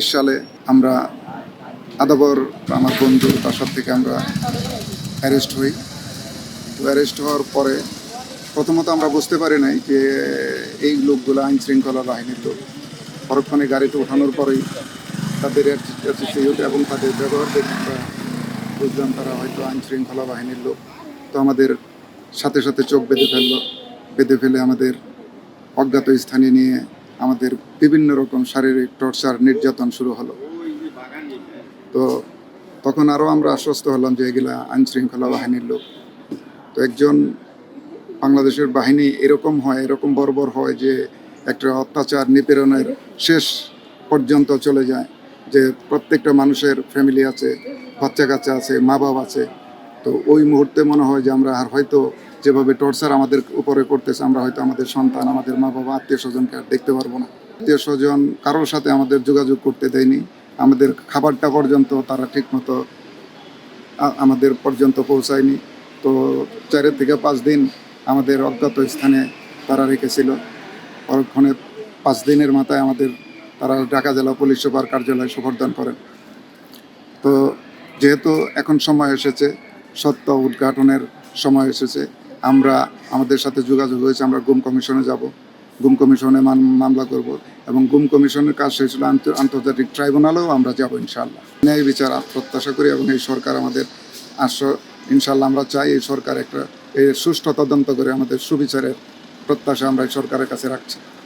সালে আমরা আদাবর, আমার বন্ধু, তার বাসার থেকে আমরা অ্যারেস্ট হই। তো অ্যারেস্ট হওয়ার পরে প্রথমত আমরা বুঝতে পারি নাই যে এই লোকগুলো আইন শৃঙ্খলা বাহিনীর লোক। পরক্ষণে গাড়িতে ওঠানোর পরেই তাদের এবং তাদের ব্যবহার দেখে আমরা বুঝলাম তারা হয়তো আইন শৃঙ্খলা বাহিনীর লোক। তো আমাদের সাথে সাথে চোখ বেঁধে ফেলল। বেঁধে ফেলে আমাদের অজ্ঞাত স্থানে নিয়ে আমাদের বিভিন্ন রকম শারীরিক টর্চার, নির্যাতন শুরু হলো। তো তখন আরও আমরা আশ্বস্ত হলাম যে এগুলা আইন শৃঙ্খলা বাহিনীর লোক। তো একজন বাংলাদেশের বাহিনী এরকম হয়, এরকম বর্বর হয় যে একটা অত্যাচার, নিপীড়নের শেষ পর্যন্ত চলে যায়, যে প্রত্যেকটা মানুষের ফ্যামিলি আছে বাচ্চা কাচ্চা আছে মা বাবা আছে। তো ওই মুহূর্তে মনে হয় যে আমরা আর হয়তো যেভাবে টর্চার আমাদের উপরে করতেছে, আমরা হয়তো আমাদের সন্তান, আমাদের মা বাবা, আত্মীয় স্বজনকে আর দেখতে পারব না। আত্মীয় স্বজন কারোর সাথে আমাদের যোগাযোগ করতে দেয়নি। আমাদের খাবারটা পর্যন্ত তারা ঠিকমতো আমাদের পর্যন্ত পৌঁছায়নি। তো চারের থেকে পাঁচ দিন আমাদের অজ্ঞাত স্থানে তারা রেখেছিল। পরক্ষণে পাঁচ দিনের মাথায় আমাদের তারা ঢাকা জেলা পুলিশ সুপার কার্যালয়ে সুপর্দান করেন। তো যেহেতু এখন সময় এসেছে, সত্য উদ্ঘাটনের সময় এসেছে আমরা আমাদের সাথে যোগাযোগ হয়েছে, আমরা গুম কমিশনে যাব, গুম কমিশনে মামলা করব এবং গুম কমিশনের কাজ শেষ হলে আন্ত- আন্তর্জাতিক ট্রাইব্যুনালেও আমরা যাব ইনশাল্লাহ ন্যায় বিচার প্রত্যাশা করি এবং এই সরকার আমাদের আস ইনশাল্লাহ আমরা চাই এই সরকার একটা, এই সুষ্ঠু তদন্ত করে আমাদের সুবিচারের প্রত্যাশা আমরা এই সরকারের কাছে রাখছি।